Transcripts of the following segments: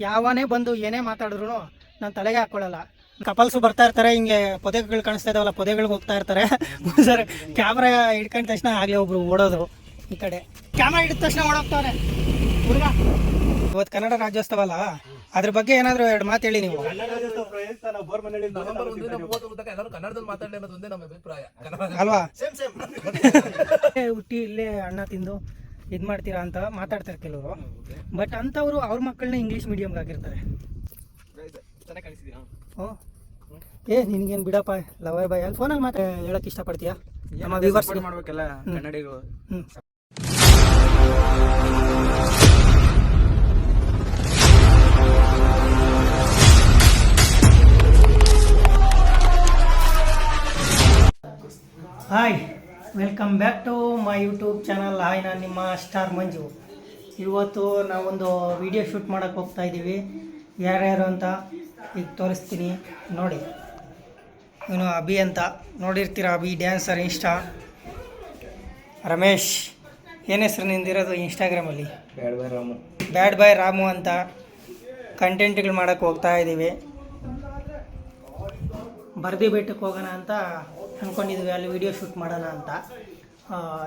ಯಾವನೇ ಬಂದು ಏನೇ ಮಾತಾಡಿದ್ರು ನಾನು ತಲೆಗೆ ಹಾಕೊಳ್ಳಲ್ಲ. ಕಪಲ್ಸು ಬರ್ತಾ ಇರ್ತಾರೆ ಹಿಂಗೆ ಪೊದೆಗಳು ಕಾಣಿಸ್ತಾ ಇದಾವಲ್ಲ ಪೊದೆಗಳಿಗೆ ಹೋಗ್ತಾ ಇರ್ತಾರೆ. ಸರ್ ಕ್ಯಾಮ್ರಾ ಹಿಡ್ಕೊಂಡ ತಕ್ಷಣ ಆಗಲೇ ಒಬ್ರು ಓಡೋದು ಈ ಕಡೆ. ಕ್ಯಾಮ್ರಾ ಹಿಡಿದ ತಕ್ಷಣ ಓಡೋಗ್ತಾವ್ರೆ. ಹುಡುಗ ಇವತ್ತು ಕನ್ನಡ ರಾಜ್ಯೋತ್ಸವ ಅಲ್ಲ ಅದ್ರ ಬಗ್ಗೆ ಏನಾದರೂ ಎರಡು ಮಾತು ಹೇಳಿ ನೀವು. ನವೆಂಬರ್ ಒಂದರಿಂದ ಮೂವತ್ತು ತನಕ ಎಲ್ಲರೂ ಕನ್ನಡದಲ್ಲಿ ಮಾತಾಡಲಿ ಅನ್ನೋದು ಒಂದೇ ನಮ್ಮ ಅಭಿಪ್ರಾಯ. ಕನ್ನಡ ಅಲ್ವಾ? ಹುಟ್ಟಿ ಇಲ್ಲೇ ಅಣ್ಣ ತಿಂದು. ಇದು ಮಾಡ್ತೀರಾ ಅಂತ ಮಾತಾಡ್ತಾರೆ ಕೆಲವರು. ಬಟ್ ಅಂಥವರು ಅವ್ರ ಮಕ್ಕಳನ್ನ ಇಂಗ್ಲೀಷ್ ಮೀಡಿಯಮ್ಗೆ ಹಾಕಿರ್ತಾರೆ ಹ್ಞೂ ಏ ನಿನ್ಗೇನು ಬಿಡಪ್ಪ ಲವರ್ ಬಾಯ್ ಅಲ್ಲಿ ಫೋನಲ್ಲಿ ಮಾತ್ರ ಹೇಳಕ್ಕೆ ಇಷ್ಟಪಡ್ತೀಯಾ? ನಮ್ಮ ವಿವರ್ಸ್ ಮಾಡ್ಬೇಕಲ್ಲ ಕನ್ನಡಿಗರು. ಹ್ಞೂ hi welcome back to my YouTube channel hi ನಾನು ನಿಮ್ಮ ಸ್ಟಾರ್ ಮಂಜು. ಇವತ್ತು ನಾವೊಂದು ವಿಡಿಯೋ ಶೂಟ್ ಮಾಡೋಕ್ಕೆ ಹೋಗ್ತಾ ಇದ್ದೀವಿ. ಯಾರ್ಯಾರು ಅಂತ ಈಗ ತೋರಿಸ್ತೀನಿ. ನೋಡಿ. ಇವನು ಅಭಿ ಅಂತ. ನೋಡಿರ್ತೀರ ಅಭಿ ಡ್ಯಾನ್ಸರ್ ಇನ್ಸ್ಟಾ ರಮೇಶ್. ಏನು ಹೆಸರು ನಿಂದಿರೋದು ಇನ್ಸ್ಟಾಗ್ರಾಮಲ್ಲಿ ರಾಮು. ಬ್ಯಾಡ್ ಬಾಯ್ ರಾಮು ಅಂತ ಕಂಟೆಂಟ್ಗಳು ಮಾಡೋಕ್ಕೆ ಹೋಗ್ತಾ ಇದ್ದೀವಿ. ಬರ್ದಿ ಬೆಟ್ಟಕ್ಕೆ ಹೋಗೋಣ ಅಂತ ಅಂದ್ಕೊಂಡಿದ್ವಿ ಅಲ್ಲಿ ವೀಡಿಯೋ ಶೂಟ್ ಮಾಡೋಣ ಅಂತ.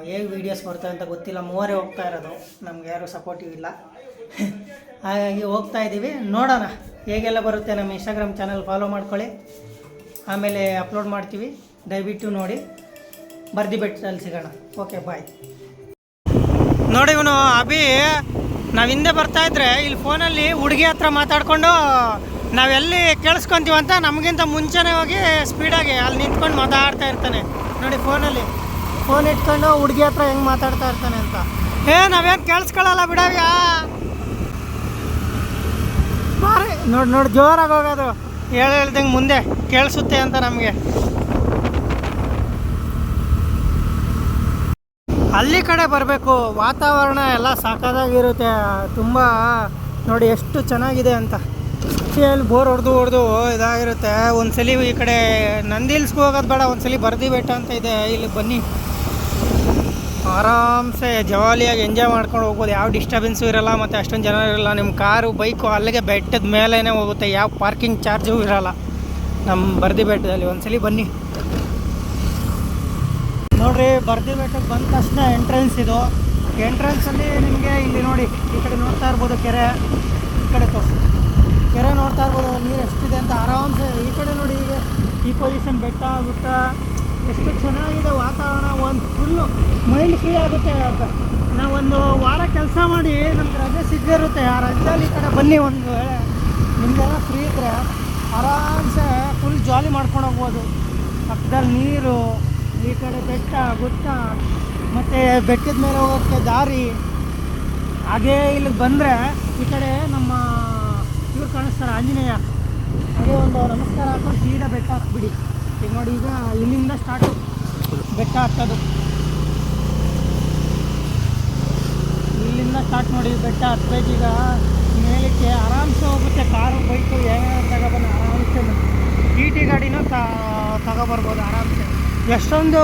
ಹೇಗೆ ವೀಡಿಯೋಸ್ ಬರ್ತವೆ ಅಂತ ಗೊತ್ತಿಲ್ಲ, ಮೂವರೇ ಹೋಗ್ತಾ ಇರೋದು, ನಮ್ಗೆ ಯಾರೂ ಸಪೋರ್ಟಿವ್ ಇಲ್ಲ. ಹಾಗಾಗಿ ಹೋಗ್ತಾ ಇದ್ದೀವಿ, ನೋಡೋಣ, ಹೇಗೆಲ್ಲ ಬರುತ್ತೆ ನಮ್ಮ ಇನ್ಸ್ಟಾಗ್ರಾಮ್ ಚಾನಲ್ ಫಾಲೋ ಮಾಡ್ಕೊಳ್ಳಿ. ಆಮೇಲೆ ಅಪ್ಲೋಡ್ ಮಾಡ್ತೀವಿ, ದಯವಿಟ್ಟು ನೋಡಿ. ಬರ್ದಿ ಬೆಟ್ಟದಲ್ಲಿ ಸಿಗೋಣ. ಓಕೆ ಬಾಯ್ ನೋಡಿ ಇವನು, ಅಭಿ, ನಾವು ಹಿಂದೆ ಬರ್ತಾ ಇದ್ರೆ, ಇಲ್ಲಿ ಫೋನಲ್ಲಿ ಹುಡುಗಿ ಹತ್ರ ಮಾತಾಡ್ಕೊಂಡು ನಾವೆಲ್ಲಿ ಕೇಳಿಸ್ಕೊಂತೀವಿ ಅಂತ ನಮಗಿಂತ ಮುಂಚೆನೇ ಹೋಗಿ ಸ್ಪೀಡಾಗಿ ಅಲ್ಲಿ ನಿಂತ್ಕೊಂಡು ಮಾತಾಡ್ತಾ ಇರ್ತಾನೆ. ನೋಡಿ ಫೋನಲ್ಲಿ. ಫೋನ್ ಇಟ್ಕೊಂಡು ಹುಡುಗಿ ಹತ್ರ ಹೆಂಗೆ ಮಾತಾಡ್ತಾ ಇರ್ತಾನೆ ಅಂತ. ಏ, ನಾವೇನು ಕೇಳಿಸ್ಕೊಳ್ಳಲ್ಲ ಬಿಡವ್ಯಾ. ಬಾರಿ. ನೋಡಿ ನೋಡಿ, ಜೋರಾಗಿ ಹೋಗೋದು. ಹೇಳಿ ಹೇಳ್ದಂಗೆ ಮುಂದೆ ಕೇಳಿಸುತ್ತೆ ಅಂತ ನಮಗೆ. ಅಲ್ಲಿ ಕಡೆ ಬರಬೇಕು. ವಾತಾವರಣ ಎಲ್ಲ ಸಾಕಾದಾಗಿರುತ್ತೆ. ತುಂಬ, ನೋಡಿ ಎಷ್ಟು ಚೆನ್ನಾಗಿದೆ ಅಂತ. ಅಲ್ಲಿ ಬೋರ್ ಹೊಡೆದು ಹೊಡೆದು ಇದಾಗಿರುತ್ತೆ. ಒಂದ್ಸಲಿ ಈ ಕಡೆ ನಂದಿಲ್ಸ್ಗೆ ಹೋಗೋದು ಬೇಡ ಒಂದ್ಸಲಿ ಬರ್ದಿ ಬೆಟ್ಟ ಅಂತ ಇದೆ. ಇಲ್ಲಿ ಬನ್ನಿ. ಆರಾಮ್ಸೆ, ಜವಾಲಿಯಾಗಿ ಎಂಜಾಯ್ ಮಾಡ್ಕೊಂಡು ಹೋಗ್ಬೋದು. ಯಾವ ಡಿಸ್ಟರ್ಬೆನ್ಸು ಇರಲ್ಲ ಮತ್ತು ಅಷ್ಟೊಂದು ಜನ ಇರಲ್ಲ. ನಿಮ್ಮ ಕಾರು, ಬೈಕು ಅಲ್ಲಿಗೆ ಬೆಟ್ಟದ ಮೇಲೇ ಹೋಗುತ್ತೆ. ಯಾವ ಪಾರ್ಕಿಂಗ್ ಚಾರ್ಜು ಇರಲ್ಲ. ನಮ್ಮ ಬರ್ದಿ ಬೆಟ್ಟದಲ್ಲಿ. ಒಂದ್ಸಲಿ ಬನ್ನಿ. ನೋಡ್ರಿ, ಬರ್ದಿ ಬೆಟ್ಟಕ್ಕೆ ಬಂದ ತಕ್ಷಣ ಎಂಟ್ರೆನ್ಸ್ ಇದು. ಎಂಟ್ರೆನ್ಸಲ್ಲಿ ನಿಮಗೆ ಇಲ್ಲಿ ನೋಡಿ, ಈ ಕಡೆ ನೋಡ್ತಾ ಇರ್ಬೋದು ಕೆರೆ. ಈ ಕಡೆ ತೋರಿಸಿ. ಕೆರೆ ನೋಡ್ತಾ ಇರ್ಬೋದು, ನೀರು ಎಷ್ಟಿದೆ ಅಂತ ಆರಾಮ್ಸೆ. ಈ ಕಡೆ ನೋಡಿ ಈಗ ಈ ಪೊಸಿಷನ್ ಬೆಟ್ಟ, ಗುಟ್ಟ, ಎಷ್ಟು ಚೆನ್ನಾಗಿದೆ ವಾತಾವರಣ. ಒಂದು ಫುಲ್ಲು ಮೈಂಡ್ ಫ್ರೀ ಆಗುತ್ತೆ ನಾವೊಂದು ವಾರ ಕೆಲಸ ಮಾಡಿ ನಮ್ಗೆ ರಜೆ ಸಿಗ್ದಿರುತ್ತೆ ಆ ರಜೆಯಲ್ಲಿ ಈ ಕಡೆ ಬನ್ನಿ ಒಂದು ವೇಳೆ. ನಿಮಗೆಲ್ಲ ಫ್ರೀ ಇದ್ದರೆ ಆರಾಮ್ಸೆ ಫುಲ್ ಜಾಲಿ ಮಾಡ್ಕೊಂಡು ಹೋಗ್ಬೋದು. ಪಕ್ಕದಲ್ಲಿ ನೀರು, ಈ ಕಡೆ ಬೆಟ್ಟ, ಗುಟ್ಟ, ಮತ್ತು ಬೆಟ್ಟದ ಮೇಲೆ ಹೋಗೋಕ್ಕೆ ದಾರಿ. ಹಾಗೇ ಇಲ್ಲಿಗೆ ಬಂದರೆ ಈ ಕಡೆ ನಮ್ಮ ಇವ್ರು ಕಾಣಿಸ್ತಾರೆ. ಆಂಜನೇಯ, ಹಾಗೆ ಒಂದು ನಮಸ್ಕಾರ ಹಾಕೊಂಡು ಸೀಡ ಬೆಟ್ಟ ಹಾಕ್ಬಿಡಿ. ಈಗ ನೋಡಿ, ಈಗ ಇಲ್ಲಿಂದ ಸ್ಟಾರ್ಟು ಬೆಟ್ಟ ಹತ್ತೋದು ಇಲ್ಲಿಂದ ಸ್ಟಾರ್ಟ್ ಮಾಡಿ ಬೆಟ್ಟ ಹತ್ಬೇಕೀಗ ಮೇಲಕ್ಕೆ ಆರಾಮ್ಸೆ ಹೋಗುತ್ತೆ. ಕಾರು ಬೈಕು ಏನೇನು ತಗೋಬೋದು ಆರಾಮ್ಸೆ ಟಿ ಟಿ ಗಾಡಿನೂ ತಗೊಬರ್ಬೋದು ಆರಾಮ್ಸೆ. ಎಷ್ಟೊಂದು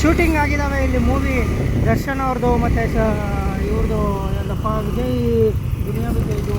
ಶೂಟಿಂಗ್ ಆಗಿದ್ದಾವೆ ಇಲ್ಲಿ ಮೂವಿ ದರ್ಶನ್ ಅವ್ರದ್ದು ಮತ್ತು ಸ ಇವ್ರದ್ದು ಎಲ್ಲಪ್ಪ ವಿಜಯ್, ದುನಿಯಾ ವಿಜಯ್ದು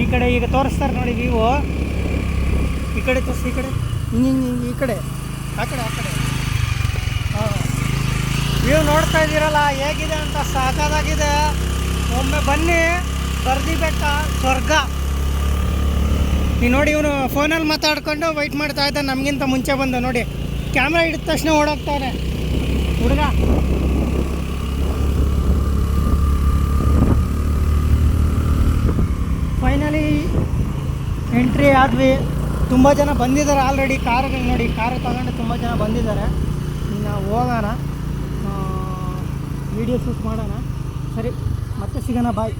ಈ ಕಡೆ ಈಗ ತೋರಿಸ್ತಾರೆ ನೋಡಿ ನೀವು ಈ ಕಡೆ ತೋರಿಸಿ ಈ ಕಡೆ. ಹಿಂಗೆ ಹಿಂಗೆ ಹಿಂಗೆ ಈ ಕಡೆ. ಆ ಕಡೆ ಆ ಕಡೆ. ಹಾಂ. ನೀವು ನೋಡ್ತಾ ಇದ್ದೀರಲ್ಲ ಹೇಗಿದೆ ಅಂತ ಸಾಕಾಗಿದೆ ಒಮ್ಮೆ ಬನ್ನಿ ಬರ್ದಿ ಬೆಟ್ಟ ಸ್ವರ್ಗ. ನೀವು ನೋಡಿ ಇವನು ಫೋನಲ್ಲಿ ಮಾತಾಡ್ಕೊಂಡು ವೈಟ್ ಮಾಡ್ತಾ ಇದ್ದ ನಮಗಿಂತ ಮುಂಚೆ ಬಂದ. ನೋಡಿ ಕ್ಯಾಮ್ರಾ ಹಿಡಿದ ತಕ್ಷಣ ಓಡೋಗ್ತಾನೆ. ಹುಡುಗ. ಫೈನಲಿ ಎಂಟ್ರಿ ಆದ್ವಿ. ತುಂಬ ಜನ ಬಂದಿದ್ದಾರೆ ಆಲ್ರೆಡಿ ಕಾರ್ ನೋಡಿ ಕಾರ್ ತಗೊಂಡು ತುಂಬ ಜನ ಬಂದಿದ್ದಾರೆ. ಇನ್ನು ಹೋಗೋಣ. ವಿಡಿಯೋ ಶೂಟ್ ಮಾಡೋಣ. ಸರಿ, ಮತ್ತೆ ಸಿಗೋಣ ಬಾಯ್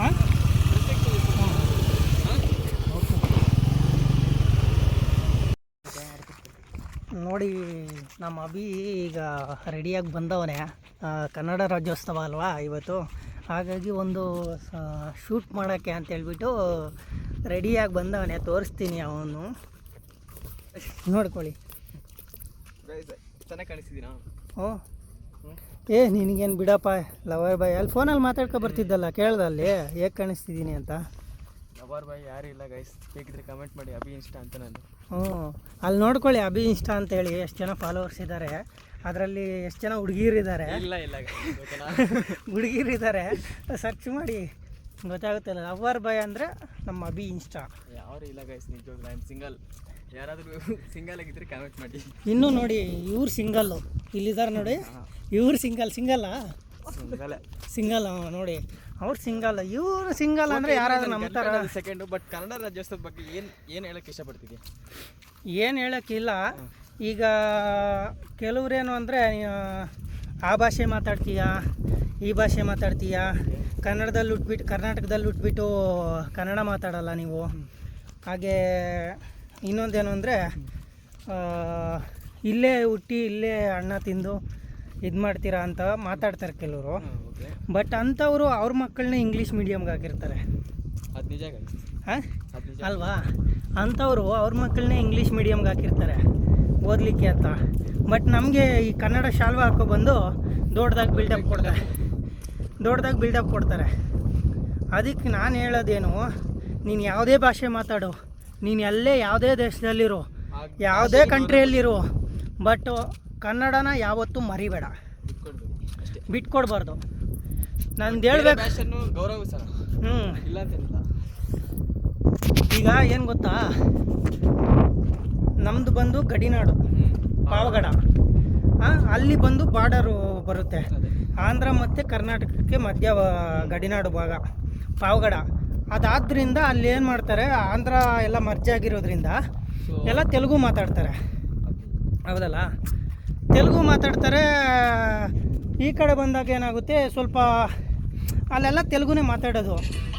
ಹಾಂ? ನೋಡಿ, ನಮ್ಮ ಅಭಿ ಈಗ ರೆಡಿಯಾಗಿ ಬಂದವನೇ. ಕನ್ನಡ ರಾಜ್ಯೋತ್ಸವ ಅಲ್ವಾ ಇವತ್ತು? ಹಾಗಾಗಿ ಒಂದು ಶೂಟ್ ಮಾಡೋಕ್ಕೆ ಅಂತ ಹೇಳ್ಬಿಟ್ಟು ರೆಡಿಯಾಗಿ ಬಂದವನೇ ತೋರಿಸ್ತೀನಿ ಅವನು. ನೋಡ್ಕೊಳ್ಳಿ. ಚೆನ್ನಾಗಿ ಕಾಣಿಸ್ತಿದ್ದೀನಾ ಹ್ಞೂ ಏ ನಿನಗೇನು ಬಿಡಪ್ಪ ಲವರ್ ಬಾಯ್. ಅಲ್ಲಿ ಫೋನಲ್ಲಿ ಮಾತಾಡ್ಕೊ ಬರ್ತಿದ್ದಲ್ಲ ಕೇಳ್ದಲ್ಲಿ ಹೇಗೆ ಕಾಣಿಸ್ತಿದ್ದೀನಿ ಅಂತ? ಲವರ್ ಬಾಯ್ ಯಾರು ಇಲ್ಲ ಗೈಸ್ ಬೇಕಿದ್ರೆ ಕಮೆಂಟ್ ಮಾಡಿ ಅಭಿ ಇನ್ಸ್ಟಾ ಅಂತ ನಾನು. ಹ್ಞೂ ಅಲ್ಲಿ ನೋಡ್ಕೊಳ್ಳಿ ಅಭಿ ಇನ್ಸ್ಟಾ ಅಂತೇಳಿ ಎಷ್ಟು ಜನ ಫಾಲೋವರ್ಸ್ ಇದ್ದಾರೆ ಅದರಲ್ಲಿ ಎಷ್ಟು ಜನ ಹುಡುಗಿರಿದ್ದಾರೆ ಇಲ್ಲ ಇಲ್ಲ ಹುಡುಗಿರಿದ್ದಾರೆ ಸರ್ಚ್ ಮಾಡಿ. ಗೊತ್ತಾಗುತ್ತಲ್ಲ. ಅವರ್ ಬಾಯ್ ಅಂದರೆ ನಮ್ಮ ಅಭಿ ಇನ್ಸ್ಟಾ ಯಾರು ಇಲ್ಲ ಗೈಸ್ ನಿಜವಾಗ್ಲೂ ಐ ಆಮ್ ಸಿಂಗಲ್ ಯಾರಾದರೂ ಸಿಂಗಲ್ ಆಗಿದ್ರೆ ಕಮೆಂಟ್ ಮಾಡಿ. ಇನ್ನೂ ನೋಡಿ ಇವ್ರು ಸಿಂಗಲ್ಲು ಇಲ್ಲಿದ್ದಾರೆ ನೋಡಿ. ಇವ್ರು ಸಿಂಗಲ್ ಸಿಂಗಲ್ಲ ಸಿಂಗಲ್ ಸಿಂಗಲ್ ನೋಡಿ. ಅವ್ರು ಸಿಂಗಲ್ ಇವ್ರು ಸಿಂಗಲ್ ಅಂದರೆ ಯಾರಾದ್ರೂ ನಂಬ್ತಾರ? ಸೆಕೆಂಡು ಬಟ್ ಕನ್ನಡ ರಾಜ್ಯೋತ್ಸವದ ಬಗ್ಗೆ ಏನು ಏನು ಹೇಳಕ್ಕೆ ಇಷ್ಟಪಡ್ತೀವಿ ಏನು ಹೇಳೋಕ್ಕಿಲ್ಲ ಈಗ ಕೆಲವ್ರೇನು ಅಂದರೆ ಆ ಭಾಷೆ ಮಾತಾಡ್ತೀಯಾ ಈ ಭಾಷೆ ಮಾತಾಡ್ತೀಯಾ ಕನ್ನಡದಲ್ಲಿ ಉಟ್ಬಿಟ್ಟು ಕರ್ನಾಟಕದಲ್ಲಿ ಉಟ್ಬಿಟ್ಟು ಕನ್ನಡ ಮಾತಾಡಲ್ಲ ನೀವು. ಹಾಗೆ ಇನ್ನೊಂದೇನು ಅಂದರೆ ಇಲ್ಲೇ ಹುಟ್ಟಿ ಇಲ್ಲೇ ಅಣ್ಣ ತಿಂದು ಇದು ಮಾಡ್ತೀರಾ ಅಂತ ಮಾತಾಡ್ತಾರೆ ಕೆಲವರು. ಬಟ್ ಅಂಥವರು ಅವ್ರ ಮಕ್ಕಳನ್ನ ಇಂಗ್ಲೀಷ್ ಮೀಡಿಯಮ್ಗೆ ಹಾಕಿರ್ತಾರೆ. ಹಾಂ? ಅಲ್ವಾ? ಅಂಥವ್ರು ಅವ್ರ ಮಕ್ಕಳನ್ನೇ ಇಂಗ್ಲೀಷ್ ಮೀಡಿಯಮ್ಗೆ ಹಾಕಿರ್ತಾರೆ. ಓದಲಿಕ್ಕೆ ಅಂತ. ಬಟ್ ನಮಗೆ ಈ ಕನ್ನಡ ಶಾಲ್ವ ಹಾಕೋ ಬಂದು ದೊಡ್ಡದಾಗಿ ಬಿಲ್ಡಪ್ ಕೊಡ್ತಾರೆ. ದೊಡ್ಡದಾಗಿ ಬಿಲ್ಡಪ್ ಕೊಡ್ತಾರೆ. ಅದಕ್ಕೆ ನಾನು ಹೇಳೋದೇನು ನೀನು ಯಾವುದೇ ಭಾಷೆ ಮಾತಾಡು. ನೀನು ಎಲ್ಲೇ ಯಾವುದೇ ದೇಶದಲ್ಲಿರು ಯಾವುದೇ ಕಂಟ್ರಿಯಲ್ಲಿರು ಬಟ್ ಕನ್ನಡನ ಯಾವತ್ತೂ ಮರಿಬೇಡ. ಬಿಟ್ಕೊಡ್ಬಾರ್ದು. ನಂದು ಹೇಳ್ಬೇಕು. ಫ್ಯಾಷನ್ನು ಗೌರವ ಸರ್. ಹ್ಞೂ ಈಗ ಏನು ಗೊತ್ತಾ? ನಮ್ಮದು ಬಂದು ಗಡಿನಾಡು ಪಾವಗಡ. ಅಲ್ಲಿ ಬಂದು ಬಾರ್ಡರು ಬರುತ್ತೆ. ಆಂಧ್ರ ಮತ್ತು ಕರ್ನಾಟಕಕ್ಕೆ ಮಧ್ಯ ಗಡಿನಾಡು ಭಾಗ ಪಾವಗಡ. ಅದಾದ್ರಿಂದ ಅಲ್ಲಿ ಏನು ಮಾಡ್ತಾರೆ ಆಂಧ್ರ ಎಲ್ಲ ಮರ್ಜಿ ಆಗಿರೋದ್ರಿಂದ ಎಲ್ಲ ತೆಲುಗು ಮಾತಾಡ್ತಾರೆ. ಹೌದಲ್ಲ? ತೆಲುಗು ಮಾತಾಡ್ತಾರೆ ಈ ಕಡೆ ಬಂದಾಗ ಏನಾಗುತ್ತೆ ಸ್ವಲ್ಪ ಅಲ್ಲೆಲ್ಲ ತೆಲುಗುನೇ ಮಾತಾಡೋದು.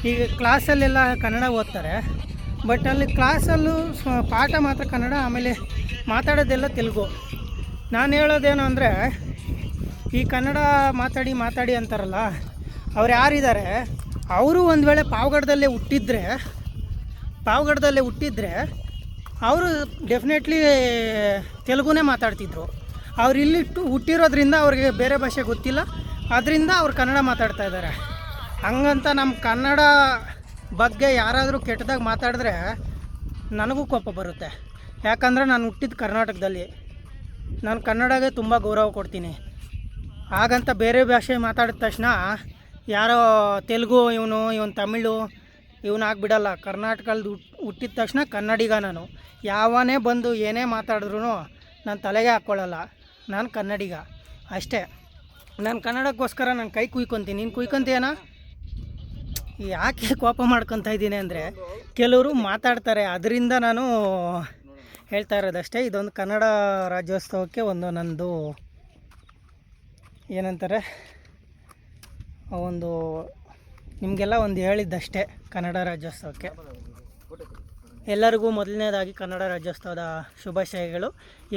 ಈಗ ಕ್ಲಾಸಲ್ಲೆಲ್ಲ ಕನ್ನಡ ಓದ್ತಾರೆ. ಬಟ್ ಅಲ್ಲಿ ಕ್ಲಾಸಲ್ಲೂ ಪಾಠ ಮಾತ್ರ ಕನ್ನಡ, ಆಮೇಲೆ ಮಾತಾಡೋದೆಲ್ಲ ತೆಲುಗು. ನಾನು ಹೇಳೋದೇನು ಅಂದರೆ, ಈ ಕನ್ನಡ ಮಾತಾಡಿ ಮಾತಾಡಿ ಅಂತಾರಲ್ಲ, ಅವ್ರು ಯಾರಿದ್ದಾರೆ, ಅವರು ಒಂದು ವೇಳೆ ಪಾವಗಡದಲ್ಲೇ ಹುಟ್ಟಿದ್ರೆ ಪಾವಗಡದಲ್ಲೇ ಹುಟ್ಟಿದ್ರೆ, ಅವರು ಡೆಫಿನೆಟ್ಲಿ ತೆಲುಗುನೇ ಮಾತಾಡ್ತಿದ್ರು. ಅವ್ರು ಇಲ್ಲಿ ಟು- ಹುಟ್ಟಿರೋದ್ರಿಂದ ಅವ್ರಿಗೆ ಬೇರೆ ಭಾಷೆ ಗೊತ್ತಿಲ್ಲ ಅದರಿಂದ ಅವ್ರು ಕನ್ನಡ ಮಾತಾಡ್ತಾ ಇದ್ದಾರೆ. ಹಂಗಂತ ನಮ್ಮ ಕನ್ನಡ ಬಗ್ಗೆ ಯಾರಾದರೂ ಕೆಟ್ಟದಾಗ ಮಾತಾಡಿದ್ರೆ ನನಗೂ ಕೋಪ ಬರುತ್ತೆ. ಯಾಕಂದರೆ ನಾನು ಹುಟ್ಟಿದ ಕರ್ನಾಟಕದಲ್ಲಿ. ನಾನು ಕನ್ನಡಗೆ ತುಂಬ ಗೌರವ ಕೊಡ್ತೀನಿ. ಹಾಗಂತ ಬೇರೆ ಭಾಷೆ ಮಾತಾಡಿದ ತಕ್ಷಣ ಯಾರೋ ತೆಲುಗು, ಇವನು ಇವನು ತಮಿಳು, ಇವನು ಆಗ್ಬಿಡಲ್ಲ. ಕರ್ನಾಟಕದಲ್ಲಿ ಹುಟ್, ಹುಟ್ಟಿದ ತಕ್ಷಣ ಕನ್ನಡಿಗ ನಾನು. ಯಾವನೇ ಬಂದು ಏನೇ ಮಾತಾಡಿದ್ರೂ ನಾನು ತಲೆಗೆ ಹಾಕ್ಕೊಳ್ಳಲ್ಲ ನಾನು ಕನ್ನಡಿಗ. ಅಷ್ಟೇ. ನಾನು ಕನ್ನಡಕ್ಕೋಸ್ಕರ ನಾನು ಕೈ ಕುಯ್ಕೊತೀನಿ. ನೀನು ಕುಯ್ಕೊಂತೀಯನ? ಯಾಕೆ ಕೋಪ ಮಾಡ್ಕೊತಾ ಇದ್ದೀನಿ ಅಂದರೆ ಕೆಲವರು ಮಾತಾಡ್ತಾರೆ, ಅದರಿಂದ ನಾನು ಹೇಳ್ತಾ ಇರೋದಷ್ಟೇ. ಇದೊಂದು ಕನ್ನಡ ರಾಜ್ಯೋತ್ಸವಕ್ಕೆ ಒಂದು ನಂದು ಏನಂತಾರೆ ಒಂದು ನಿಮಗೆಲ್ಲ ಒಂದು ಹೇಳಿದ್ದಷ್ಟೇ ಕನ್ನಡ ರಾಜ್ಯೋತ್ಸವಕ್ಕೆ. ಎಲ್ಲರಿಗೂ ಮೊದಲನೇದಾಗಿ ಕನ್ನಡ ರಾಜ್ಯೋತ್ಸವದ ಶುಭಾಶಯಗಳು.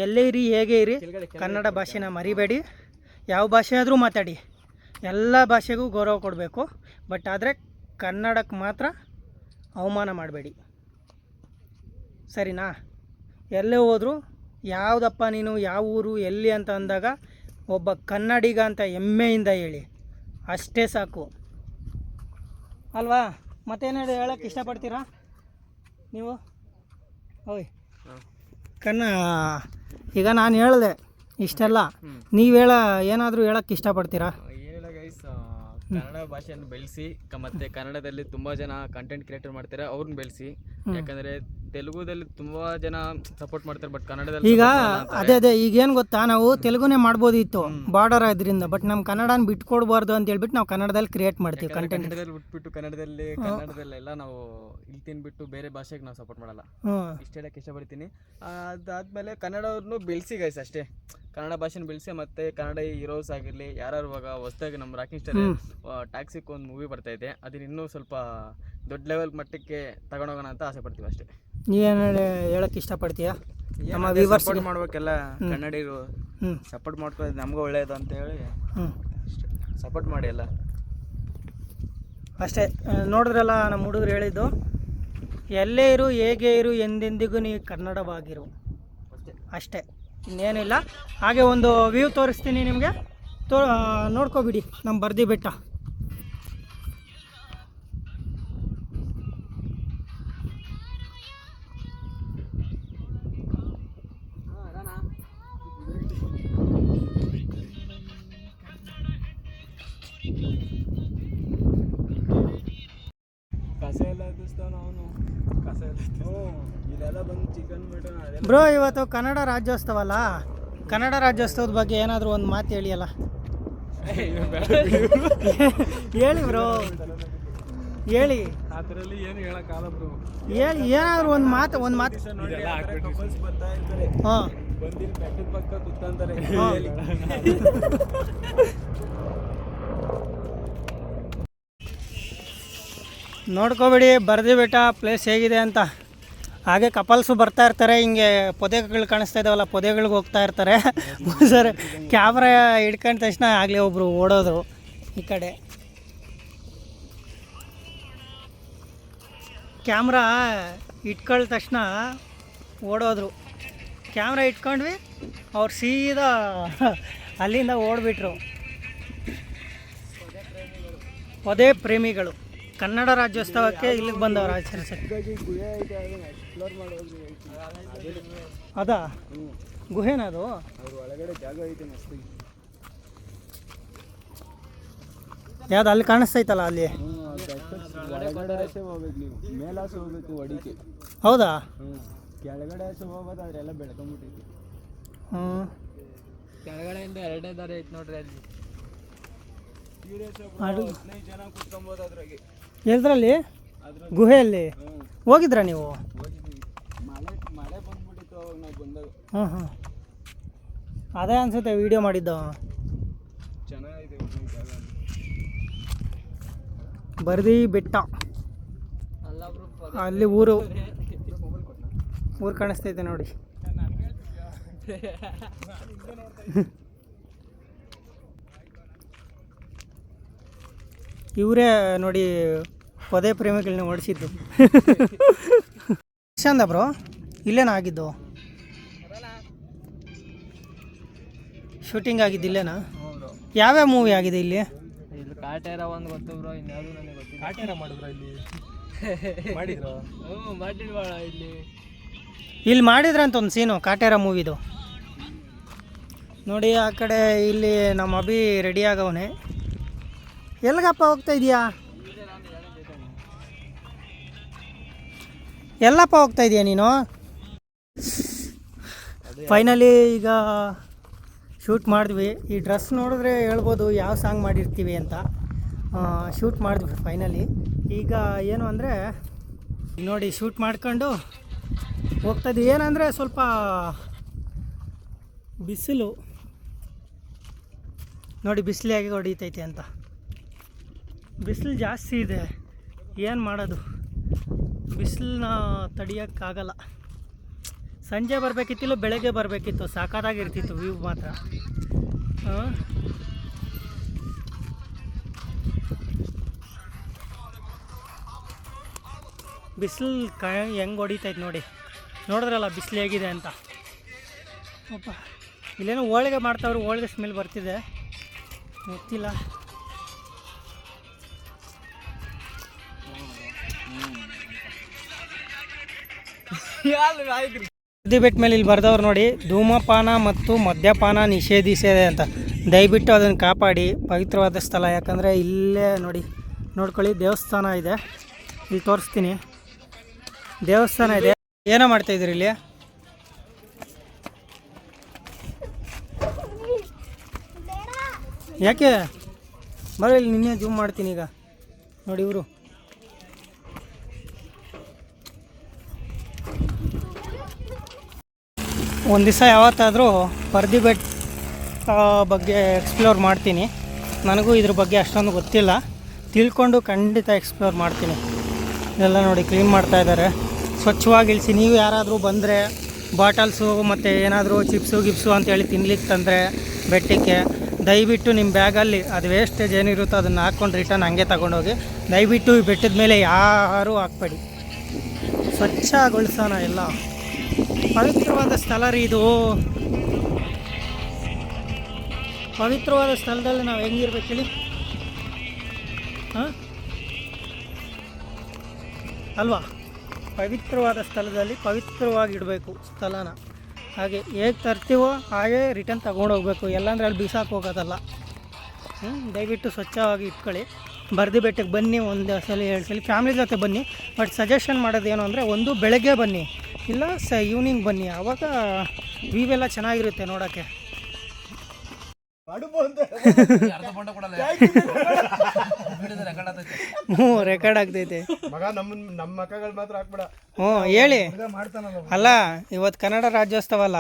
ಎಲ್ಲೇ ಇರಿ, ಹೇಗೆ ಇರಿ, ಕನ್ನಡ ಭಾಷೆನ ಮರಿಬೇಡಿ. ಯಾವ ಭಾಷೆ ಆದರೂ ಮಾತಾಡಿ. ಎಲ್ಲ ಭಾಷೆಗೂ ಗೌರವ ಕೊಡಬೇಕು. ಬಟ್ ಆದರೆ ಕನ್ನಡಕ್ಕೆ ಮಾತ್ರ ಅವಮಾನ ಮಾಡಬೇಡಿ. ಸರಿನಾ? ಎಲ್ಲೇ ಹೋದರೂ ಯಾವುದಪ್ಪ ನೀನು ಯಾವ ಊರು ಎಲ್ಲಿ ಅಂತ ಅಂದಾಗ ಒಬ್ಬ ಕನ್ನಡಿಗ ಅಂತ ಹೆಮ್ಮೆಯಿಂದ ಹೇಳಿ. ಅಷ್ಟೇ ಸಾಕು. ಅಲ್ವಾ? ಮತ್ತೇನಾದ್ರು ಹೇಳಕ್ಕೆ ಇಷ್ಟಪಡ್ತೀರಾ? ನೀವು? ಓಯ್. ಕನ್ನ ಈಗ ನಾನು ಹೇಳಿದೆ ಇಷ್ಟೆಲ್ಲ. ನೀವು ಹೇಳ ಏನಾದರೂ ಹೇಳಕ್ಕೆ ಇಷ್ಟಪಡ್ತೀರಾ? ಕನ್ನಡ ಭಾಷೆಯನ್ನು ಬೆಳೆಸಿ ಮತ್ತೆ ಕನ್ನಡದಲ್ಲಿ ತುಂಬಾ ಜನ ಕಂಟೆಂಟ್ ಕ್ರಿಯೇಟರ್ ಮಾಡ್ತಾರೆ ಅವ್ರನ್ನ ಬೆಳೆಸಿ. ಯಾಕಂದ್ರೆ ತೆಲುಗುದಲ್ಲಿ ತುಂಬಾ ಜನ ಸಪೋರ್ಟ್ ಮಾಡ್ತಾರೆ ಬಟ್ ಕನ್ನಡದಲ್ಲಿ ಈಗ ಅದೇ ಅದೇ ಈಗ ಏನು ಗೊತ್ತಾ? ನಾವು ತೆಲುಗುನೇ ಮಾಡ್ಬೋದಿತ್ತು ಬಾರ್ಡರ್ ಆದ್ರಿಂದ ಬಟ್ ನಮ್ಮ ಕನ್ನಡನ ಬಿಟ್ಕೊಡ್ಬಾರ್ದು ಅಂತ ಹೇಳ್ಬಿಟ್ಟು ನಾವು ಕನ್ನಡದಲ್ಲಿ ಕ್ರಿಯೇಟ್ ಮಾಡ್ತೀವಿ ಕಂಟೆಂಟ್ ಕನ್ನಡದಲ್ಲಿ ಬಿಟ್ಬಿಟ್ಟು ಕನ್ನಡದಲ್ಲಿ ಕನ್ನಡದಲ್ಲೆಲ್ಲ ನಾವು ಇಲ್ಲಿ ತಿನ್ಬಿಟ್ಟು ಬೇರೆ ಭಾಷೆಗೆ ನಾವು ಸಪೋರ್ಟ್ ಮಾಡಲ್ಲ. ಇಷ್ಟ ಹೇಳಕ್ಕೆ ಇಷ್ಟಪಡ್ತೀನಿ. ಅದಾದ್ಮೇಲೆ ಕನ್ನಡವ್ರನ್ನು ಬೆಳೆಸಿ ಗೈಸ್ ಅಷ್ಟೇ. ಕನ್ನಡ ಭಾಷೆನ ಬೆಳೆಸಿ ಮತ್ತೆ ಕನ್ನಡ ಹೀರೋಸ್ ಆಗಿರಲಿ ಯಾರು ಇವಾಗ ಹೊಸದಾಗಿ ನಮ್ಮ ರಾಕಿಂಗ್ ಸ್ಟಾರ್ ಟ್ಯಾಕ್ಸಿಕ್ ಒಂದು ಮೂವಿ ಬರ್ತಾ ಇದೆ ಅದನ್ನ ಇನ್ನೂ ಸ್ವಲ್ಪ ದೊಡ್ಡ ಲೆವೆಲ್ ಮಟ್ಟಕ್ಕೆ ತಗೊಂಡೋಗೋಣ ಅಂತ ಆಸೆ ಪಡ್ತೀವಿ ಅಷ್ಟೇ. ನೀವೇನು ಹೇಳಕ್ಕೆ ಇಷ್ಟಪಡ್ತೀಯಾ? ನಮ್ಮ ವ್ಯೂವರ್ಸ್ ಸಪೋರ್ಟ್. ಮಾಡ್ಬೇಕೆಲ್ಲ ಕನ್ನಡಿಗರು. ಹ್ಞೂ ಸಪೋರ್ಟ್ ಮಾಡ್ಕೊಳ್ಳೋದು ನಮಗೂ ಒಳ್ಳೆಯದು ಅಂತ ಹೇಳಿ. ಹ್ಞೂ ಅಷ್ಟೇ. ಸಪೋರ್ಟ್ ಮಾಡಿ ಎಲ್ಲ. ಅಷ್ಟೇ. ನೋಡಿದ್ರಲ್ಲ ನಮ್ಮ ಹುಡುಗರು ಹೇಳಿದ್ದು ಎಲ್ಲೇ ಇರು ಹೇಗೆ ಇರು ಎಂದೆಂದಿಗೂ ನೀ ಕನ್ನಡವಾಗಿರು. ಅಷ್ಟೇ. ಇನ್ನೇನಿಲ್ಲ. ಹಾಗೆ ಒಂದು ವ್ಯೂ ತೋರಿಸ್ತೀನಿ ನಿಮಗೆ. ತೋ ನೋಡ್ಕೊಬಿಡಿ. ನಮ್ಮ ಬರ್ದಿ ಬೆಟ್ಟ. ಬ್ರೋ ಇವತ್ತು ಕನ್ನಡ ರಾಜ್ಯೋತ್ಸವ ಅಲ್ಲ ಕನ್ನಡ ರಾಜ್ಯೋತ್ಸವದ ಬಗ್ಗೆ ಏನಾದರೂ ಒಂದು ಮಾತು ಹೇಳಿಯಲ್ಲ? ಹೇಳಿ ಬ್ರೋ. ಹೇಳಿ. ಅದರಲ್ಲಿ ಏನು ಹೇಳಕ್ಕಾಗಲ್ಲ ಬ್ರೋ. ಹೇಳಿ ಏನಾದರೂ ಒಂದು ಮಾತು ಒಂದು ಮಾತು. ಹಾಂ. ಬಂದಿಲ್ಲಿ ಬೆಟ್ಟದ ಪಕ್ಕ ಕುತ್ಕೊಂತಾರೆ. ನೋಡ್ಕೋಬೇಡಿ ಬರ್ದಿ ಬೆಟ್ಟ ಪ್ಲೇಸ್ ಹೇಗಿದೆ ಅಂತ. ಹಾಗೆ ಕಪಲ್ಸು ಬರ್ತಾ ಇರ್ತಾರೆ, ಹಿಂಗೆ ಪೊದೆಗಳು ಕಾಣಿಸ್ತಾ ಇದಾವಲ್ಲ, ಪೊದೆಗಳಿಗೆ ಹೋಗ್ತಾ ಇರ್ತಾರೆ. ಸರ್, ಕ್ಯಾಮ್ರಾ ಹಿಡ್ಕೊಂಡ ತಕ್ಷಣ ಆಗಲೇ ಒಬ್ಬರು ಓಡೋದ್ರು ಈ ಕಡೆ. ಕ್ಯಾಮ್ರಾ ಇಟ್ಕೊಳ್ಳ ತಕ್ಷಣ ಓಡೋದ್ರು. ಕ್ಯಾಮ್ರಾ ಇಟ್ಕೊಂಡ್ವಿ ಅವ್ರು ಸೀದಾ ಅಲ್ಲಿಂದ ಓಡ್ಬಿಟ್ರು. ಪೊದೆ ಪ್ರೇಮಿಗಳು. ಕನ್ನಡ ರಾಜ್ಯೋತ್ಸವಕ್ಕೆ ಇಲ್ಲಿಗೆ ಬಂದವರು ಆಚರಿಸಕ್ಕೆ. ಅದಾ? ಗುಹೆನದು ಅದು? ಒಳಗಡೆ ಜಾಗ ಐತೆ ಯಾವ್ದು ಅಲ್ಲಿ ಕಾಣಿಸ್ತೈತಲ್ಲ ಅಲ್ಲಿ? ಮೇಲಾಸೆ ಹೋಗ್ಬೇಕು ಹೊಡಿಕೆ ಹೌದಾ? ಕೆಳಗಡೆ ಆಸೆ ಹೋಗ್ಬೋದು ಅದರೆಲ್ಲ ಬೆಳ್ಕೊಂಬಿಟ್ಟೈತಿ ಹ್ಞೂ ಕೆಳಗಡೆಯಿಂದ ಎರಡನೇ ದಾರಿ ಐತೆ ನೋಡ್ರಿ ಅಲ್ಲಿ. ಎದ್ರಲ್ಲಿ ಗುಹೆಯಲ್ಲಿ? ಹೋಗಿದ್ರ ನೀವು? ಹಾಂ ಹ್ಞೂ ಅದೇ ಅನ್ಸುತ್ತೆ ವಿಡಿಯೋ ಮಾಡಿದ್ದು. ಬರ್ದಿ ಬೆಟ್ಟ. ಅಲ್ಲಿ ಊರು. ಊರು ಕಾಣಿಸ್ತೈತೆ ನೋಡಿ. ಇವರೇ ನೋಡಿ ಪದೇ ಪ್ರೇಮಿಗಳನ್ನ ಓಡಿಸಿದ್ದು. ಚಂದ ಬ್ರೋ ಇಲ್ಲೇನ ಆಗಿದ್ದು? ಶೂಟಿಂಗ್ ಆಗಿದ್ದು ಇಲ್ಲೇನಾ? ಯಾವ್ಯಾವ ಮೂವಿ ಆಗಿದೆ ಇಲ್ಲಿ? ಇಲ್ಲಿ ಕಾಟೇರ ಒಂದು ಗೊತ್ತು ಬ್ರೋ ಇನ್ಯಾವುದು ನನಗೆ ಗೊತ್ತಿಲ್ಲ. ಕಾಟೇರ ಮಾಡಿದ್ರ ಇಲ್ಲಿ? ಮಾಡಿದ್ರು? ಹ್ಞೂ ಮಾಡಿಲ್ವಾಳ ಇಲ್ಲಿ. ಇಲ್ಲಿ ಮಾಡಿದ್ರಂತ ಒಂದು ಸೀನು ಕಾಟೇರ ಮೂವಿದು ನೋಡಿ ಆ ಕಡೆ ಇಲ್ಲಿ ನಮ್ಮ ಅಭಿ ರೆಡಿ ಆಗವನೆ. ಎಲ್ಗಪ್ಪ ಹೋಗ್ತಾ ಇದೀಯಾ? ಎಲ್ಲಪ್ಪ ಹೋಗ್ತಾ ಇದೆಯಾ ನೀನು? ಫೈನಲಿ ಈಗ ಶೂಟ್ ಮಾಡಿದ್ವಿ. ಈ ಡ್ರೆಸ್ ನೋಡಿದ್ರೆ ಹೇಳ್ಬೋದು ಯಾವ ಸಾಂಗ್ ಮಾಡಿರ್ತೀವಿ ಅಂತ. ಶೂಟ್ ಮಾಡಿದ್ವಿ ಫೈನಲಿ ಈಗ ಏನು ಅಂದರೆ, ನೋಡಿ ಶೂಟ್ ಮಾಡ್ಕೊಂಡು ಹೋಗ್ತಾ ಇದ್ವಿ. ಏನಂದರೆ ಸ್ವಲ್ಪ ಬಿಸಿಲು. ನೋಡಿ ಬಿಸಿಲಿಯಾಗಿ ಹೊಡಿತೈತೆ ಅಂತ. ಬಿಸಿಲು ಜಾಸ್ತಿ ಇದೆ. ಏನು ಮಾಡೋದು? ಬಿಸಿಲನ್ನ ತಡಿಯೋಕ್ಕಾಗಲ್ಲ. ಸಂಜೆ ಬರಬೇಕಿತ್ತಿಲ್ಲ ಬೆಳಗ್ಗೆ ಬರಬೇಕಿತ್ತು, ಸಾಕಾದಾಗಿರ್ತಿತ್ತು ವ್ಯೂ ಮಾತ್ರ. ಬಿಸಿಲು ಕ ಹೆಂಗೆ ಹೊಡಿತೈತೆ ನೋಡಿ. ನೋಡಿದ್ರಲ್ಲ ಬಿಸಿಲು ಹೇಗಿದೆ ಅಂತ. ಅಪ್ಪ ಇಲ್ಲೇನೋ ಹೋಳಿಗೆ ಮಾಡ್ತಾವ್ರು, ಹೋಳಿಗೆ ಸ್ಮೆಲ್ ಬರ್ತಿದೆ. ಗೊತ್ತಿಲ್ಲ. ಬೆಟ್ಟ ಮೇಲೆ ಇಲ್ಲಿ ಬರ್ದವ್ರು ನೋಡಿ, ಧೂಮಪಾನ ಮತ್ತು ಮದ್ಯಪಾನ ನಿಷೇಧಿಸಿದೆ ಅಂತ. ದಯವಿಟ್ಟು ಅದನ್ನು ಕಾಪಾಡಿ, ಪವಿತ್ರವಾದ ಸ್ಥಳ. ಯಾಕಂದರೆ ಇಲ್ಲೇ ನೋಡಿ, ನೋಡ್ಕೊಳ್ಳಿ, ದೇವಸ್ಥಾನ ಇದೆ. ಇಲ್ಲಿ ತೋರಿಸ್ತೀನಿ. ದೇವಸ್ಥಾನ ಇದೆ. ಏನೋ ಮಾಡ್ತಾ ಇದ್ದೀರಿ ಇಲ್ಲಿ? ಯಾಕೆ? ಬರೋ ಇಲ್ಲಿ ನಿನ್ನೆ ಜೂಮ್ ಮಾಡ್ತೀನಿ ಈಗ. ನೋಡಿ ಇವರು. ಒಂದು ದಿವಸ ಯಾವತ್ತಾದರೂ ಪರ್ದಿ ಬೆಟ್ಟ ಬಗ್ಗೆ ಎಕ್ಸ್ಪ್ಲೋರ್ ಮಾಡ್ತೀನಿ. ನನಗೂ ಇದ್ರ ಬಗ್ಗೆ ಅಷ್ಟೊಂದು ಗೊತ್ತಿಲ್ಲ. ತಿಳ್ಕೊಂಡು ಖಂಡಿತ ಎಕ್ಸ್ಪ್ಲೋರ್ ಮಾಡ್ತೀನಿ. ಇದೆಲ್ಲ ನೋಡಿ ಕ್ಲೀನ್ ಮಾಡ್ತಾ ಇದ್ದಾರೆ. ಸ್ವಚ್ಛವಾಗಿ ಇಳಿಸಿ. ನೀವು ಯಾರಾದರೂ ಬಂದರೆ ಬಾಟಲ್ಸು ಮತ್ತು ಏನಾದರೂ ಚಿಪ್ಸು ಗಿಪ್ಸು ಅಂತೇಳಿ ತಿನ್ಲಿಕ್ಕೆ ತಂದರೆ ಬೆಟ್ಟಕ್ಕೆ, ದಯವಿಟ್ಟು ನಿಮ್ಮ ಬ್ಯಾಗಲ್ಲಿ ಅದು ವೇಸ್ಟೇಜ್ ಏನಿರುತ್ತೋ ಅದನ್ನು ಹಾಕ್ಕೊಂಡು ರಿಟರ್ನ್ ಹಂಗೆ ತಗೊಂಡೋಗಿ, ದಯವಿಟ್ಟು ಈ ಬೆಟ್ಟದ ಮೇಲೆ ಯಾರೂ ಹಾಕ್ಬೇಡಿ. ಸ್ವಚ್ಛಗೊಳಿಸೋಣ ಎಲ್ಲ. ಪವಿತ್ರವಾದ ಸ್ಥಳ ರೀ ಇದು. ಪವಿತ್ರವಾದ ಸ್ಥಳದಲ್ಲಿ ನಾವು ಹೆಂಗಿರ್ಬೇಕು ಹೇಳಿ. ಹಾಂ? ಅಲ್ವಾ? ಪವಿತ್ರವಾದ ಸ್ಥಳದಲ್ಲಿ ಪವಿತ್ರವಾಗಿ ಇಡಬೇಕು ಸ್ಥಳನ. ಹಾಗೆ ಹೇಗೆ ತರ್ತೀವೋ ಹಾಗೆ ರಿಟರ್ನ್ ಹೋಗ್ಬೇಕು. ಎಲ್ಲಂದ್ರೆ ಅಲ್ಲಿ ಬಿಸಾಕ್ ಹೋಗೋದಲ್ಲ. ಹ್ಞೂ ದಯವಿಟ್ಟು ಸ್ವಚ್ಛವಾಗಿ ಇಟ್ಕೊಳ್ಳಿ. ಬರ್ದಿ ಬೆಟ್ಟಕ್ಕೆ ಬನ್ನಿ ಒಂದು ಸಲ, ಎರಡು ಸಲ. ಫ್ಯಾಮ್ಲಿ ಜೊತೆ ಬನ್ನಿ. ಬಟ್ ಸಜೆಷನ್ ಮಾಡೋದೇನು ಅಂದರೆ ಒಂದು ಬೆಳಗ್ಗೆ ಬನ್ನಿ. ಇಲ್ಲ ಸ ಈವ್ನಿಂಗ್ ಬನ್ನಿ. ಆವಾಗ ವ್ಯೂ ಎಲ್ಲ ಚೆನ್ನಾಗಿರುತ್ತೆ ನೋಡೋಕ್ಕೆ. ಹ್ಞೂ ರೆಕಾರ್ಡ್ ಆಗ್ತೈತೆ. ಮಗ ನಮ್ಮ ನಮ್ಮ ಮಕ್ಕಗಳು ಮಾತ್ರ ಹಾಕ್ಬೇಡ. ಹ್ಞೂ ಹೇಳಿ. ಅಲ್ಲ ಇವತ್ತು ಕನ್ನಡ ರಾಜ್ಯೋತ್ಸವ ಅಲ್ಲ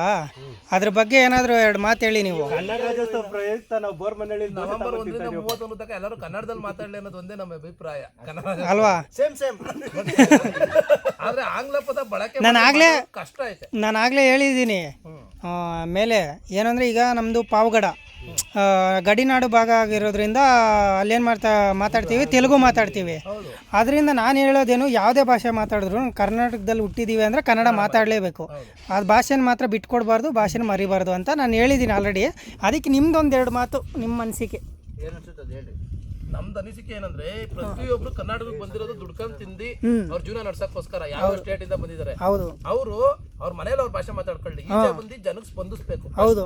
ಅದ್ರ ಬಗ್ಗೆ ಏನಾದರೂ ಎರಡು ಮಾತು ಹೇಳಿ ನೀವು. ಕನ್ನಡ ರಾಜ್ಯೋತ್ಸವ ಪ್ರಯುಕ್ತ ನಾವು ಬೋರ್ ಮನೆಯಲ್ಲಿ ನವೆಂಬರ್ ಒಂದರಿಂದ ಮೂವತ್ತೊಂದು ತನಕ ಎಲ್ಲರೂ ಕನ್ನಡದಲ್ಲಿ ಮಾತಾಡಲಿ ಅನ್ನೋದು ಒಂದೇ ನಮ್ಮ ಅಭಿಪ್ರಾಯ. ಕನ್ನಡ ಅಲ್ವಾ? ಸೇಮ್ ಸೇಮ್ ಆದ್ರೆ ಆಂಗ್ಲ ಪದ ಬಳಕೆ ನಾನು ಆಗಲೇ ಕಷ್ಟ ಐತೆ. ನಾನು ಆಗಲೇ ಹೇಳಿದ್ದೀನಿ. ಆ, ಮೇಲೆ ಏನಂದ್ರೆ ಈಗ ನಮ್ಮದು ಪಾವಗಡ. ಗಡಿನಾಡು ಭಾಗ ಆಗಿರೋದ್ರಿಂದ ಅಲ್ಲೇನು ಮಾಡ್ತಾ ಮಾತಾಡ್ತೀವಿ? ತೆಲುಗು ಮಾತಾಡ್ತೀವಿ. ಅದರಿಂದ ನಾನು ಹೇಳೋದೇನು ಯಾವುದೇ ಭಾಷೆ ಮಾತಾಡಿದ್ರು ಕರ್ನಾಟಕದಲ್ಲಿ ಹುಟ್ಟಿದ್ದೀವಿ ಅಂದರೆ ಕನ್ನಡ ಮಾತಾಡಲೇಬೇಕು. ಆ ಭಾಷೆನ ಮಾತ್ರ ಬಿಟ್ಕೊಡ್ಬಾರ್ದು ಭಾಷೆನ ಮರಿಬಾರ್ದು ಅಂತ ನಾನು ಹೇಳಿದ್ದೀನಿ ಆಲ್ರೆಡಿ ಅದಕ್ಕೆ ನಿಮ್ದೊಂದು ಎರಡು ಮಾತು ನಿಮ್ಮ ಅನಿಸಿಕೆ ನಮ್ದು ಅನಿಸಿಕೆ ಏನಂದ್ರೆ ಪ್ರತಿಯೊಬ್ರು ಕರ್ನಾಟಕಕ್ಕೆ ಬಂದಿರೋದು ದುಡ್ಕೊಂಡ್ ತಿಂದಿ ಅವ್ರ ಜೀವನ ನಡ್ಸಕ್ಕೋಸ್ಕರ ಯಾವ ಸ್ಟೇಟ್ ಇಂದ ಬಂದಿದ್ದಾರೆ. ಹೌದು. ಅವರು ಅವ್ರ ಮನೇಲಿ ಅವ್ರ ಭಾಷೆ ಮಾತಾಡ್ಕೊಳ್ಳಿ. ಈಗ ಬಂದು ಜನಕ್ಕೆ ಸ್ಪಂದಿಸ್ಬೇಕು. ಹೌದು.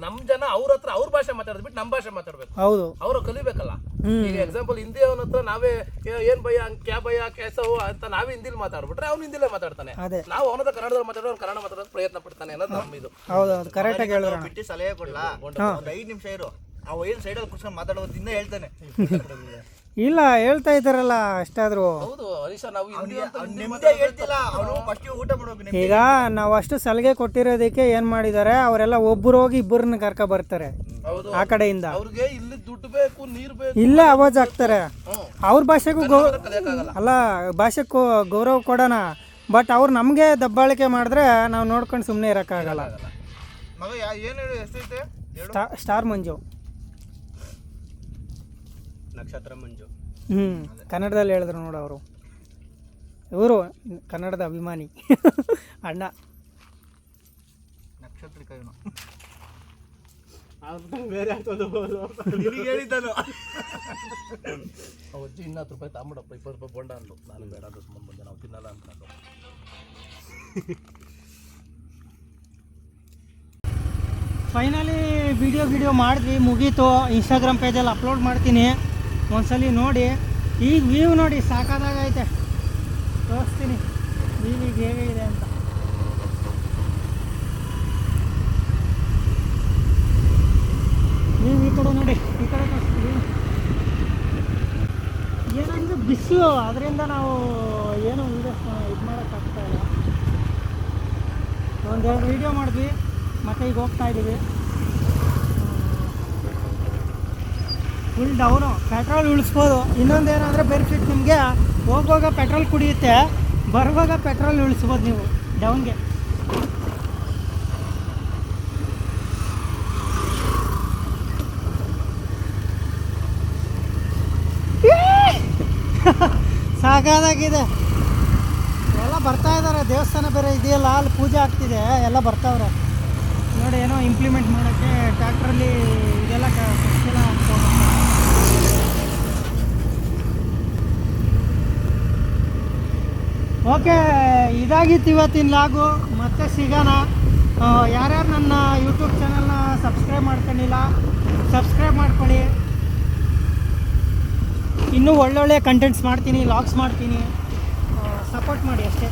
ನಮ್ ಜನ ಅವ್ರ ಹತ್ರ ಅವ್ರ ಭಾಷೆ ಮಾತಾಡ್ಬಿಟ್ಟು ನಮ್ ಭಾಷೆ ಮಾತಾಡ್ಬೇಕು. ಹೌದು. ಅವರು ಕಲಿಬೇಕಲ್ಲ. ಈಗ ಎಕ್ಸಾಂಪಲ್ ಹಿಂದಿ ಅವನ ಹತ್ರ ನಾವೇ ಏ- ಏನ್ ಭಯ ಕ್ಯಾ ಭಯ ಕ್ಯಾಸವು ಅಂತ ನಾವೇ ಹಿಂದಿಲಿ ಮಾತಾಡ್ಬಿಟ್ರೆ ಅವ್ನು ಹಿಂದಿಲೇ ಮಾತಾಡ್ತಾನೆ. ಅದೇ. ನಾವು ಅವನದ ಕನ್ನಡದಲ್ಲಿ ಮಾತಾಡೋ ಅವ್ನು ಕನ್ನಡ ಮಾತಾಡೋ ಪ್ರಯತ್ನ ಪಡ್ತಾನೆ ಅನ್ನೋದು ನಮ್ಮ ಇದು. ಹೌದು ಹೇಳಿದ್ರಣ. ಬಿಟ್ಟು ಸಲಹೆ ಕೊಡ್ಲಾ? ಒಂದು ಐದು ನಿಮಿಷ ಇರು. ಆ ವೈನ್ ಸೈಡಲ್ಲಿ ಕುತ್ಕೊಂಡು ಮಾತಾಡೋದು ಇನ್ನೂ ಹೇಳ್ತಾನೆ. ಇಲ್ಲ ಹೇಳ್ತಾ ಇದ್ದಾರಲ್ಲ ಅಷ್ಟಾದರೂ. ಈಗ ನಾವು ಅಷ್ಟು ಸಲಿಗೆ ಕೊಟ್ಟಿರೋದಕ್ಕೆ ಏನು ಮಾಡಿದ್ದಾರೆ ಅವರೆಲ್ಲ ಒಬ್ಬರು ಹೋಗಿ ಇಬ್ಬರನ್ನ ಕರ್ಕ ಬರ್ತಾರೆ. ಹೌದು. ಆ ಕಡೆಯಿಂದ. ಅವ್ರಿಗೆ ಇಲ್ಲಿ ದುಡ್ಡು ಬೇಕು ನೀರ್ ಬೇಕು. ಇಲ್ಲೇ ಅವಾಜ್ ಹಾಕ್ತಾರೆ. ಅವ್ರ ಭಾಷೆಗೂ ಗೌರವ ಅಲ್ಲ ಭಾಷೆಗೂ ಗೌರವ ಕೊಡೋಣ. ಬಟ್ ಅವ್ರು ನಮಗೆ ದಬ್ಬಾಳಿಕೆ ಮಾಡಿದ್ರೆ ನಾವು ನೋಡ್ಕೊಂಡು ಸುಮ್ಮನೆ ಇರೋಕ್ಕಾಗಲ್ಲ. ಮಗ ಯಾ ಏನು ಹೇಳಿ ಸ್ಟಾ ಸ್ಟಾರ್ ಮಂಜು. ನಕ್ಷತ್ರ ಮಂಜು. ಹ್ಞೂ ಕನ್ನಡದಲ್ಲಿ ಹೇಳಿದ್ರು ನೋಡು ಅವರು. ಇವರು ಕನ್ನಡದ ಅಭಿಮಾನಿ. ಅಣ್ಣ. ನಕ್ಷತ್ರಿಕ ಇವನು ಬೇರೆ ಹೇಳಿದ್ದಾನು ಅವಜ್ಜಿ ಇನ್ನ ಹತ್ತು ರೂಪಾಯಿ ತಾಂಬಿಡಪ್ಪ ಇಪ್ಪತ್ತು ರೂಪಾಯಿ ಬೋಂಡ ಅಂದ್ಲು. ನಾನು ಬೇಡ ಅದು ಸುಮ್ಮನೆ ಬಂದೆ ನಾವು ತಿನ್ನಲ್ಲ ಅನ್ಕೊಂಡು ಫೈನಲಿ ವಿಡಿಯೋ ವಿಡಿಯೋ ಮಾಡಿದ್ವಿ ಮುಗೀತು. ಇನ್ಸ್ಟಾಗ್ರಾಮ್ ಪೇಜಲ್ಲಿ ಅಪ್ಲೋಡ್ ಮಾಡ್ತೀನಿ. ಒಂದ್ಸಲಿ ನೋಡಿ. ಈಗ ವ್ಯೂ ನೋಡಿ ಸಾಕಾದಾಗೈತೆ ತೋರಿಸ್ತೀನಿ. ವ್ಯೂ ಈಗ ಹೇಗೆ ಇದೆ ಅಂತ. ವ್ಯೂ ಈ ಕಡೆ ನೋಡಿ, ಈ ಕಡೆ ಏನಂದ್ರೆ ಬಿಸಿ ಅದರಿಂದ ನಾವು ಏನು ವೀಡಿಯೋಸ್ ಇದು ಮಾಡೋಕ್ಕಾಗ್ತಾ ಇಲ್ಲ. ಒಂದೆರಡು ವೀಡಿಯೋ ಮಾಡಿದ್ವಿ, ಮತ್ತೆ ಈಗ ಹೋಗ್ತಾ ಇದ್ದೀವಿ ಫುಲ್ ಡೌನು ಪೆಟ್ರೋಲ್ ಉಳಿಸ್ಬೋದು. ಇನ್ನೊಂದು ಬೆನಿಫಿಟ್ ನಿಮಗೆ, ಹೋಗುವಾಗ ಪೆಟ್ರೋಲ್ ಕುಡಿಯುತ್ತೆ, ಬರುವಾಗ ಪೆಟ್ರೋಲ್ ಉಳಿಸ್ಬೋದು ನೀವು ಡೌನ್ಗೆ ಸಾಕಾದಾಗಿದೆ. ಎಲ್ಲ ಬರ್ತಾ ಇದ್ದಾರೆ ದೇವಸ್ಥಾನ ಬೇರೆ ಇದೆಯಲ್ಲ, ಅಲ್ಲಿ ಪೂಜೆ ಆಗ್ತಿದೆ, ಎಲ್ಲ ಬರ್ತಾವ್ರೆ. ನೋಡಿ, ಏನೋ ಇಂಪ್ಲಿಮೆಂಟ್ ಮಾಡೋಕ್ಕೆ ಟ್ಯಾಕ್ಟ್ರಲ್ಲಿ ಇದೆಲ್ಲ ಕ- ಎಲ್ಲ ಹಾಕ್ಬೋದು. ಓಕೆ, ಇದಾಗಿತ್ತು ಇವತ್ತಿನ ಲಾಗು. ಮತ್ತೆ ಸಿಗೋಣ. ಯಾರ್ಯಾರು ನನ್ನ ಯೂಟ್ಯೂಬ್ ಚಾನಲ್ನ ಸಬ್ಸ್ಕ್ರೈಬ್ ಮಾಡ್ಕೊಂಡಿಲ್ಲ ಸಬ್ಸ್ಕ್ರೈಬ್ ಮಾಡ್ಕೊಳ್ಳಿ. ಇನ್ನೂ ಒಳ್ಳೊಳ್ಳೆ ಕಂಟೆಂಟ್ಸ್ ಮಾಡ್ತೀನಿ ಲಾಗ್ಸ್ ಮಾಡ್ತೀನಿ. ಸಪೋರ್ಟ್ ಮಾಡಿ ಅಷ್ಟೇ.